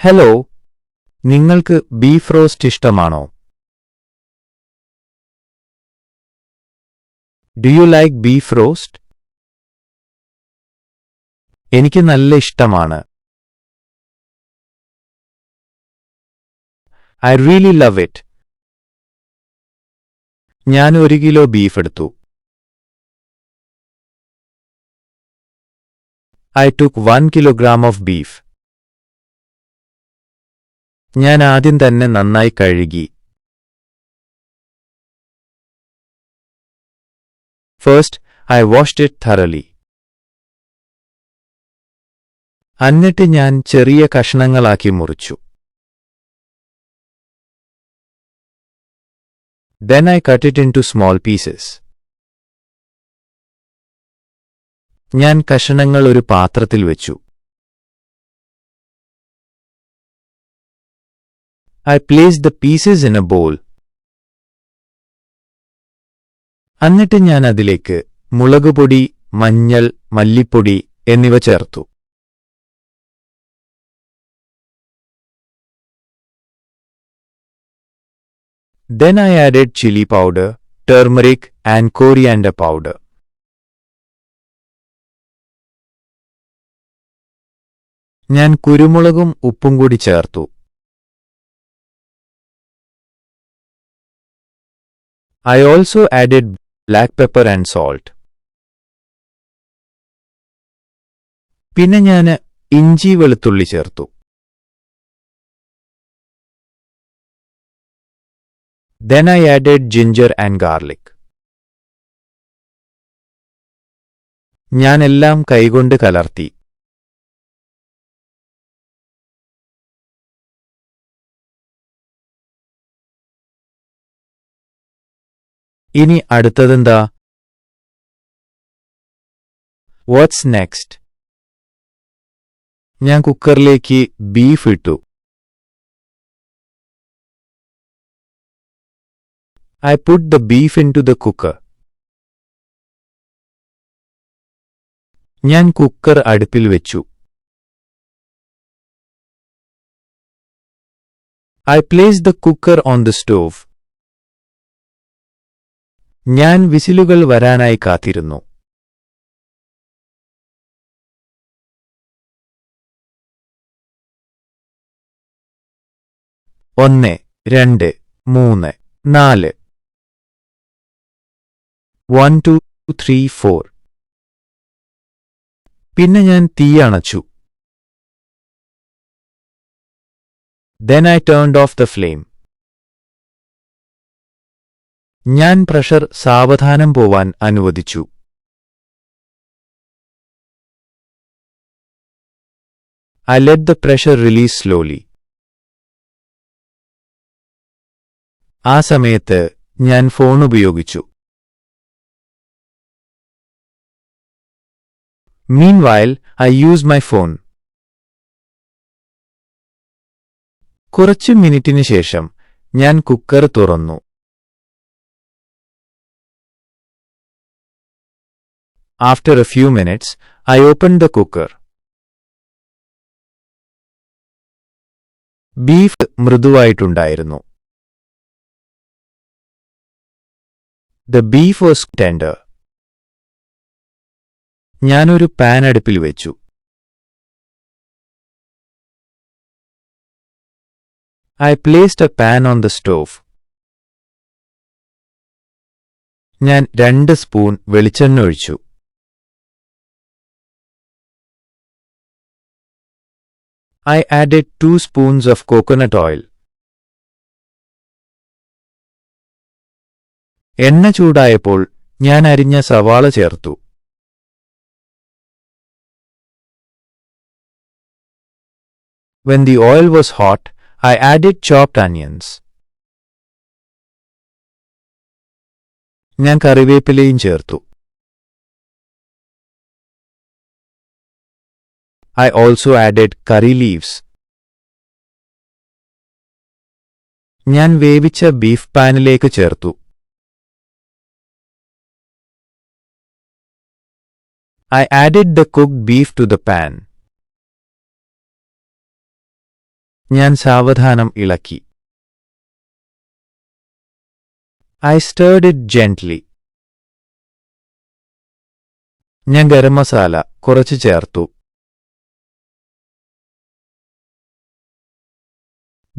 Hello നിങ്ങൾക്ക് beef roast ഇഷ്ടമാണോ? Do you like beef roast എനിക്ക് നല്ല ഇഷ്ടമാണ്. ഐ റിയലി ലവ് ഇറ്റ് ഞാൻ ഒരു കിലോ ബീഫ് എടുത്തു. I took one kilogram of beef ഞാൻ ആദ്യം തന്നെ നന്നായി കഴുകി. First I washed it thoroughly എന്നിട്ട് ഞാൻ ചെറിയ കഷ്ണങ്ങളാക്കി മുറിച്ചു. Then I cut it into small pieces ഞാൻ കഷണങ്ങൾ ഒരു പാത്രത്തിൽ വെച്ചു. I placed the pieces in a bowl. എന്നിട്ട് ഞാൻ അതിലേക്ക് മുളകുപൊടി മഞ്ഞൾ മല്ലിപ്പൊടി എന്നിവ ചേർത്തു Then I added chili powder, turmeric and coriander powder. ഞാൻ കുരുമുളകും ഉപ്പും കൂടി ചേർത്തു I also added black pepper and salt. പിന്നെ ഞാൻ ഇഞ്ചി വെളുത്തുള്ളി ചേർത്തു I added ginger and garlic. ഞാൻ എല്ലാം കൈകൊണ്ട് കലർത്തി ഇനി അടുത്തതെന്താ വാട്ട്സ് നെക്സ്റ്റ് ഞാൻ കുക്കറിലേക്ക് ബീഫ് ഇട്ടു I put the beef into the cooker. ഞാൻ കുക്കർ അടുപ്പിൽ വെച്ചു I placed the cooker on the stove. ഞാൻ വിസിലുകൾ വരാനായി കാത്തിരുന്നു. ഒന്ന് രണ്ട് മൂന്ന് നാല്. വൺ ടു ത്രീ ഫോർ പിന്നെ ഞാൻ തീ അണച്ചു. Then I turned off the flame ഞാൻ പ്രഷർ സാവധാനം പോവാൻ അനുവദിച്ചു. I let the pressure release slowly ആ സമയത്ത് ഞാൻ ഫോൺ ഉപയോഗിച്ചു. Meanwhile, I use my phone കുറച്ച് മിനിറ്റിന് ശേഷം ഞാൻ കുക്കർ തുറന്നു. After a few minutes I opened the cooker beef മൃദുവായിട്ടുണ്ടായിരുന്നു. The beef was tender ഞാനൊരു പാൻ അടുപ്പിൽ വെച്ചു. I placed a pan on the stove ഞാൻ രണ്ട് സ്പൂൺ വെളിച്ചെണ്ണ ഒഴിച്ചു. I added two spoons of coconut oil എണ്ണ ചൂടായപ്പോൾ ഞാൻ അരിഞ്ഞ സവാള ചേർത്തു When the oil was hot, I added chopped onions. ഞാൻ കറിവേപ്പിലയും ചേർത്തു I also added curry leaves. ഞാൻ വേവിച്ച ബീഫ് പാനിലേക്ക് ചേർത്തു I added the cooked beef to the pan. ഞാൻ സാവധാനം ഇളക്കി ഐ സ്റ്റേർഡ് ഇറ്റ് ജെന്റ്ലി ഞാൻ ഗരം മസാല കുറച്ച് ചേർത്തു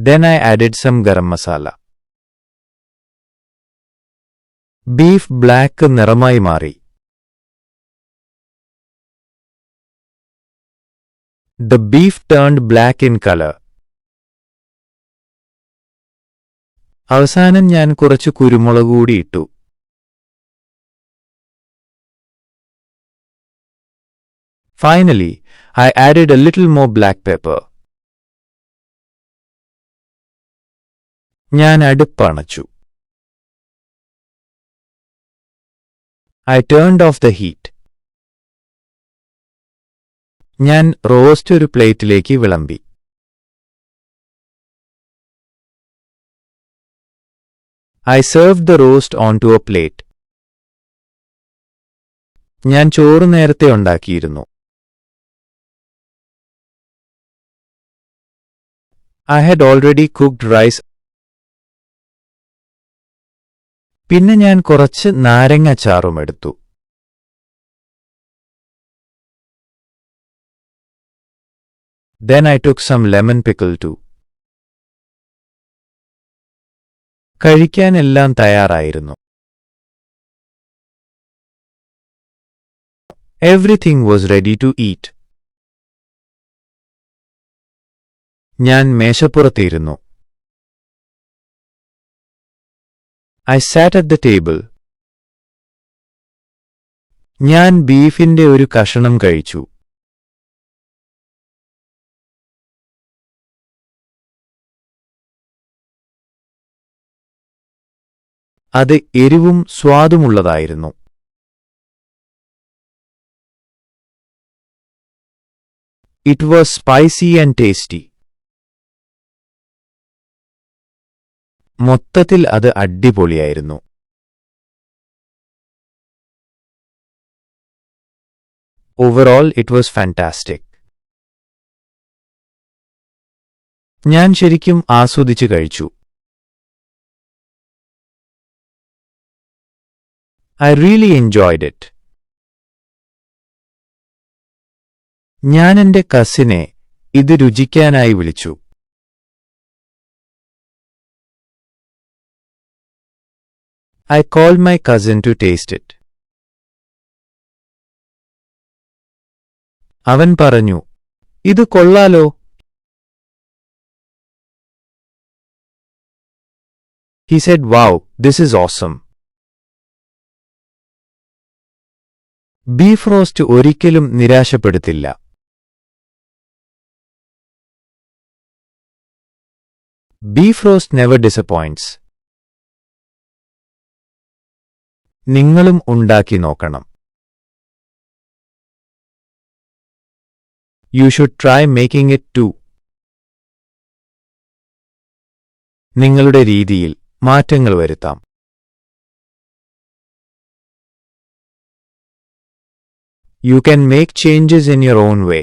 Then I added some garam masala. Beef black നിറമായി മാറി the beef turned black in colour അവസാനം ഞാൻ കുറച്ച് കുരുമുളക് കൂടി ഇട്ടു. Finally I added a little more black pepper ഞാൻ അടുപ്പണച്ചു. I turned off the heat ഞാൻ റോസ്റ്റ് ഒരു പ്ലേറ്റിലേക്ക് വിളമ്പി. I serve the roast onto a plate ഞാൻ ചോറ് നേരത്തെ ഉണ്ടാക്കിയിരുന്നു. I had already cooked rice പിന്നെ ഞാൻ കുറച്ച് നാരങ്ങ നാരങ്ങാച്ചാറും എടുത്തു. Then I took some lemon pickle to കഴിക്കാനെല്ലാം തയ്യാറായിരുന്നു. Everything was ready to eat ഞാൻ മേശപ്പുറത്തിരുന്നു. I sat at the table ഞാൻ ബീഫിന്റെ ഒരു കഷണം കഴിച്ചു. അത് എരിവും സ്വാദുമുള്ളതായിരുന്നു. It was spicy and tasty മൊത്തത്തിൽ അത് അടിപൊളിയായിരുന്നു. ഓവറോൾ ഇറ്റ് വാസ് ഫാന്റാസ്റ്റിക് ഞാൻ ശരിക്കും ആസ്വദിച്ചു കഴിച്ചു. ഐ റിയലി എൻജോയ്ഡ് ഇറ്റ് ഞാൻ എന്റെ കസിനെ ഇത് രുചിക്കാനായി വിളിച്ചു. I call my cousin to taste it അവൻ പറഞ്ഞു ഇത് കൊള്ളാലോ He said, Wow, this is awesome. Beef roast ഒരിക്കലും നിരാശപ്പെടുത്തില്ല ബീഫ് റോസ്റ്റ് നെവർ ഡിസപ്പോയിന്റ്സ് നിങ്ങളും ഉണ്ടാക്കി നോക്കണം. You should try making it too നിങ്ങളുടെ രീതിയിൽ മാറ്റങ്ങൾ വരുത്താം. You can make changes in your own way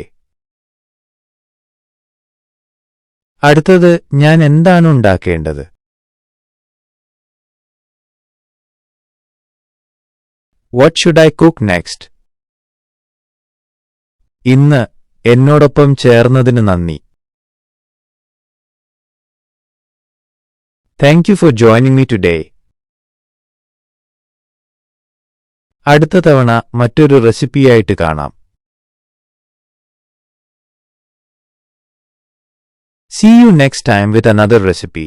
അടുത്തത് ഞാൻ എന്താണ് ഉണ്ടാക്കേണ്ടത്? What should I cook next ഇന്ന് എന്നോടൊപ്പം ചേർന്നതിന് നന്ദി. Thank you for joining me today അടുത്ത തവണ മറ്റൊരു റെസിപ്പിയായിട്ട് കാണാം. See you next time with another recipe